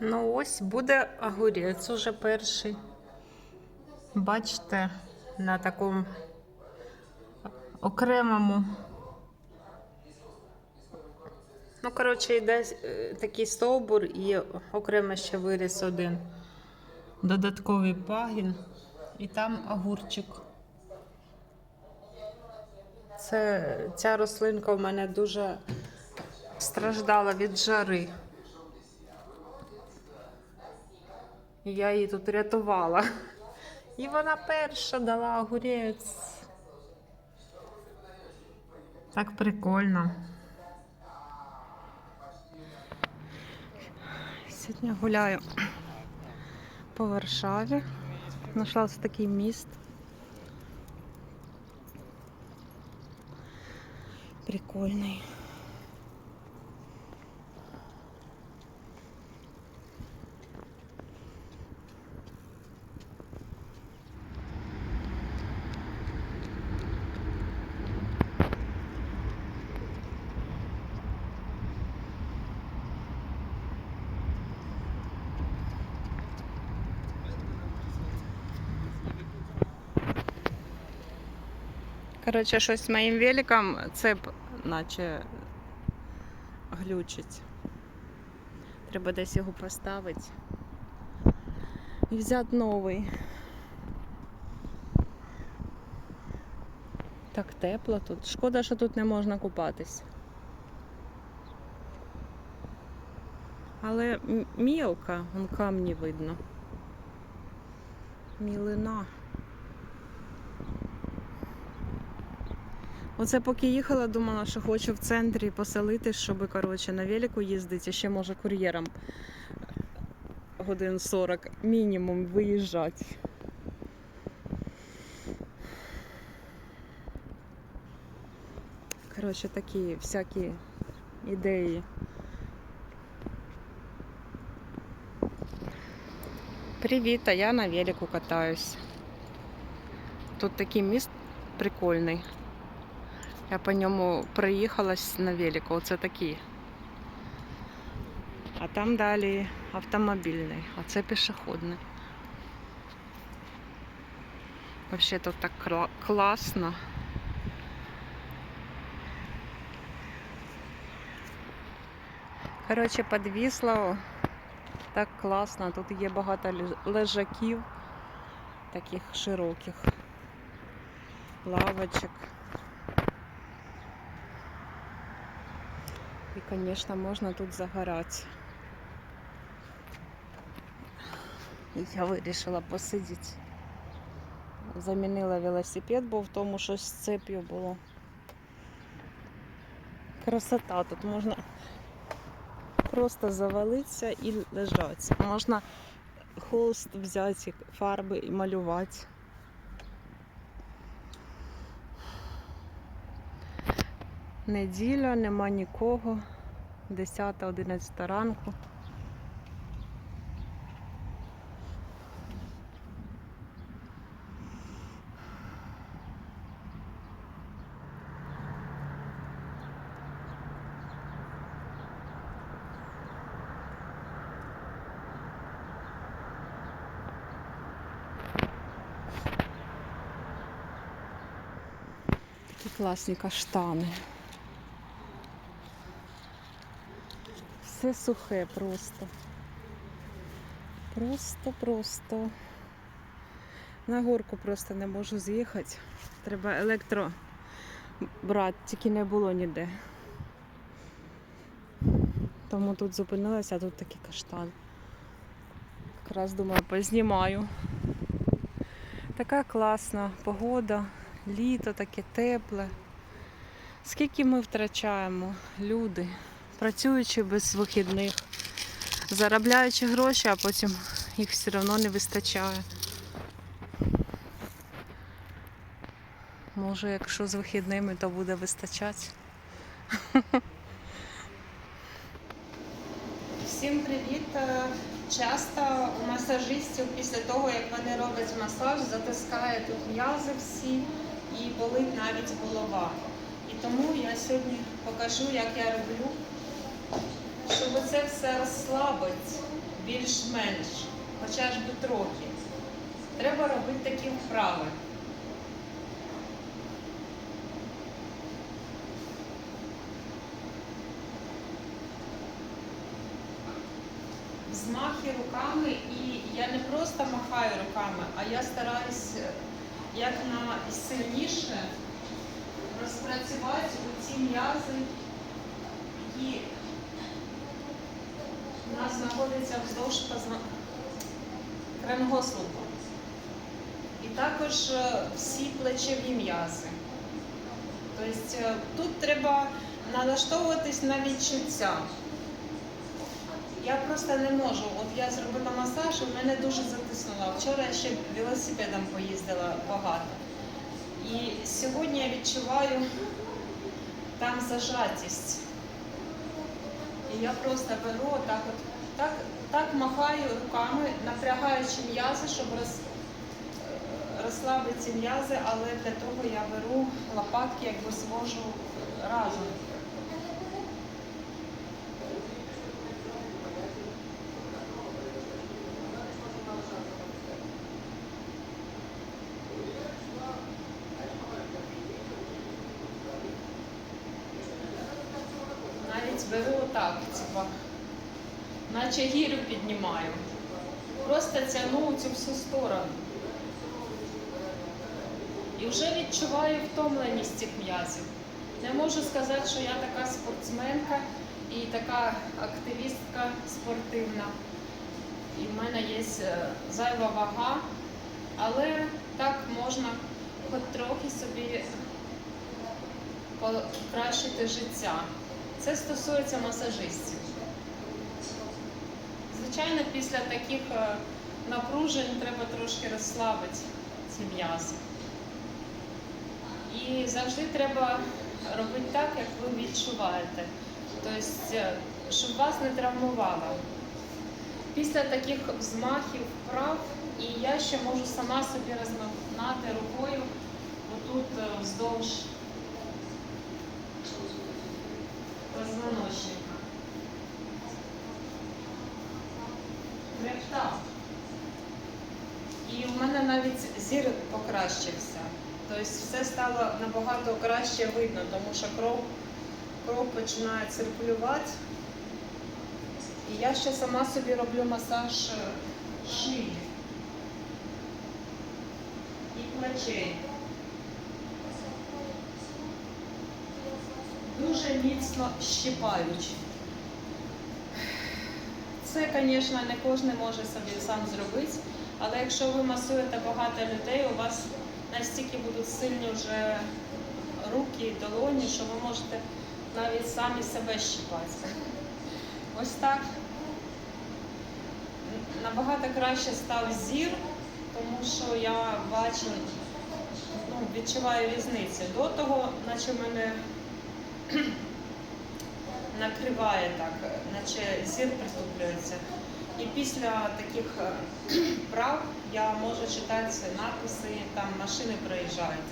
Ну ось буде огурець уже перший. Бачите, на такому окремому. Ну, коротше, йде е, такий стовбур і окремо ще виріс один. Додатковий пагін. І там огурчик. Це, ця рослинка в мене дуже страждала від жари. І я її тут рятувала. І вона перша дала огурець. Так прикольно. Сьогодні гуляю по Варшаві. Знайшла ось такий міст. Прикольний. Коротше, щось з моїм великом цеп наче глючить. Треба десь його поставити. І взяти новий. Так тепло тут. Шкода, що тут не можна купатись. Але мілка, вон камні видно. Мілина. Оце поки їхала, думала, що хочу в центрі поселитись, щоб коротше, на велику їздити, ще може кур'єром годин 40 мінімум виїжджати. Коротше, такі всякі ідеї. Привіт, а я на велику катаюсь. Тут такий міст прикольний. Я по ньому проїхалась на велику. Оце такий. А там далі автомобільний, а це пішохідний. Взагалі тут так кла- класно. Коротше, підвісло. Так класно. Тут є багато лежаків, таких широких, лавочок. Звісно, можна тут загорати. Я вирішила посидіти. Замінила велосипед, бо в тому щось з цеп'ю було. Красота, тут можна просто завалитися і лежати. Можна холст взяти, фарби і малювати. Неділя, нема нікого. 10-11 ранку. Такі класні каштани. Все сухе просто. Просто-просто. На горку просто не можу з'їхати. Треба електро брати, тільки не було ніде. Тому тут зупинилася, а тут такий каштан. Якраз думаю, познімаю. Така класна погода, літо таке тепле. Скільки ми втрачаємо, люди, працюючи без вихідних, заробляючи гроші, а потім їх все одно не вистачає. Може, якщо з вихідними, то буде вистачати. Всім привіт! Е, Часто у масажистів після того, як вони роблять масаж, затискає тут м'язи всі і болить навіть голова. І тому я сьогодні покажу, як я роблю, щоб це все розслабити більш-менш, хоча ж би трохи. Треба робити такі вправи. Взмахи руками, і я не просто махаю руками, а я стараюсь е, як найсильніше розпрацювати ці м'язи, які у нас знаходяться вздовж кривого слупу. І також е, всі плечові м'язи. Тобто е, тут треба налаштовуватись на відчуття. Я просто не можу. От я зробила масаж, і мене дуже затиснуло. Вчора я ще велосипедом поїздила багато. І сьогодні я відчуваю там зажатість. І я просто беру так от, так, так махаю руками, напрягаючи м'язи, щоб роз, е, розслабити м'язи, але для того я беру лопатки, якби звожу разом. Навіть беру отак, типа, наче гірю піднімаю. Просто тягну цю всю сторону. І вже відчуваю втомленість цих м'язів. Не можу сказати, що я така спортсменка і така активістка спортивна. І в мене є е, зайва вага, але так можна хоч трохи собі покращити життя. Це стосується масажистів. Звичайно, після таких е, напружень треба трошки розслабити ці м'язи. І завжди треба робити так, як ви відчуваєте. Тобто, е, щоб вас не травмувало. Після таких взмахів вправ, і я ще можу сама собі розмахнати рукою отут е, вздовж позвоночника. Хребта. І в мене навіть зір покращився. Тобто все стало набагато краще видно, тому що кров, кров починає циркулювати. І я ще сама собі роблю масаж е, шиї і плечей. Дуже міцно щипаючи. Це, звісно, не кожен може собі сам зробити, але якщо ви масуєте багато людей, у вас настільки будуть сильні вже руки і долоні, що ви можете навіть самі себе щипати. Ось так. Набагато краще став зір, тому що я бачу, ну, відчуваю різницю. До того, наче мене накриває так, наче зір притуплюється. І після таких е, прав я можу читати написи, там машини проїжджають.